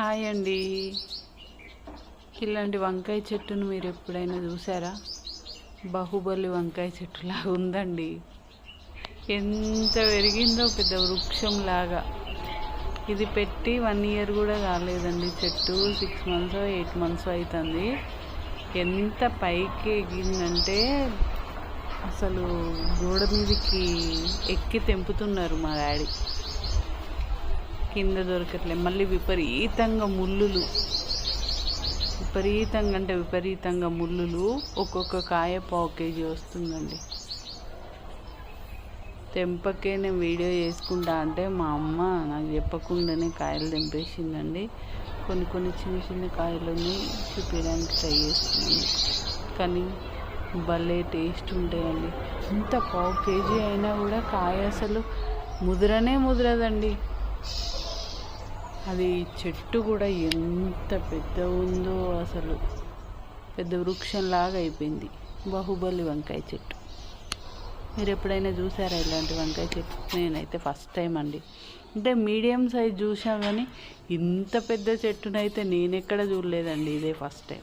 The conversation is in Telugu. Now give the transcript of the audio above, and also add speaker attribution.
Speaker 1: హాయ్ అండి. ఇలాంటి వంకాయ చెట్టును మీరు ఎప్పుడైనా చూసారా? బాహుబలి వంకాయ చెట్టులాగా ఉందండి. ఎంత పెరిగిందో పెద్ద వృక్షంలాగా. ఇది పెట్టి వన్ ఇయర్ కూడా కాలేదండి చెట్టు. సిక్స్ మంత్స్ ఎయిట్ మంత్స్ అవుతుంది ఎంత పైకి ఎగిందంటే అసలు గోడ మీదకి ఎక్కి తెంపుతున్నారు మా డాడీ. కింద దొరకట్లే. మళ్ళీ విపరీతంగా ముళ్ళులు. విపరీతంగా అంటే విపరీతంగా ముళ్ళులు. ఒక్కొక్క కాయ పావు కేజీ వస్తుందండి. తెంపకే నేను వీడియో చేసుకుంటా అంటే మా అమ్మ నాకు చెప్పకుండానే కాయలు తెంపేసిందండి. కొన్ని కొన్ని చిన్న చిన్న కాయలని చూపించడానికి ట్రై చేస్తున్నాను. కానీ భలే టేస్ట్ ఉంటాయండి. ఇంత పావు కేజీ అయినా కూడా కాయ అసలు ముదరనే ముదరదండి. అది చెట్టు కూడా ఎంత పెద్ద ఉందో అసలు. పెద్ద వృక్షంలాగా అయిపోయింది. బాహుబలి వంకాయ చెట్టు. మీరు ఎప్పుడైనా చూసారా ఇలాంటి వంకాయ చెట్టు? నేనైతే ఫస్ట్ టైం అండి. అంటే మీడియం సైజ్ చూసాం కానీ ఇంత పెద్ద చెట్టునైతే నేను ఎక్కడ చూడలేదండి. ఇదే ఫస్ట్ టైం.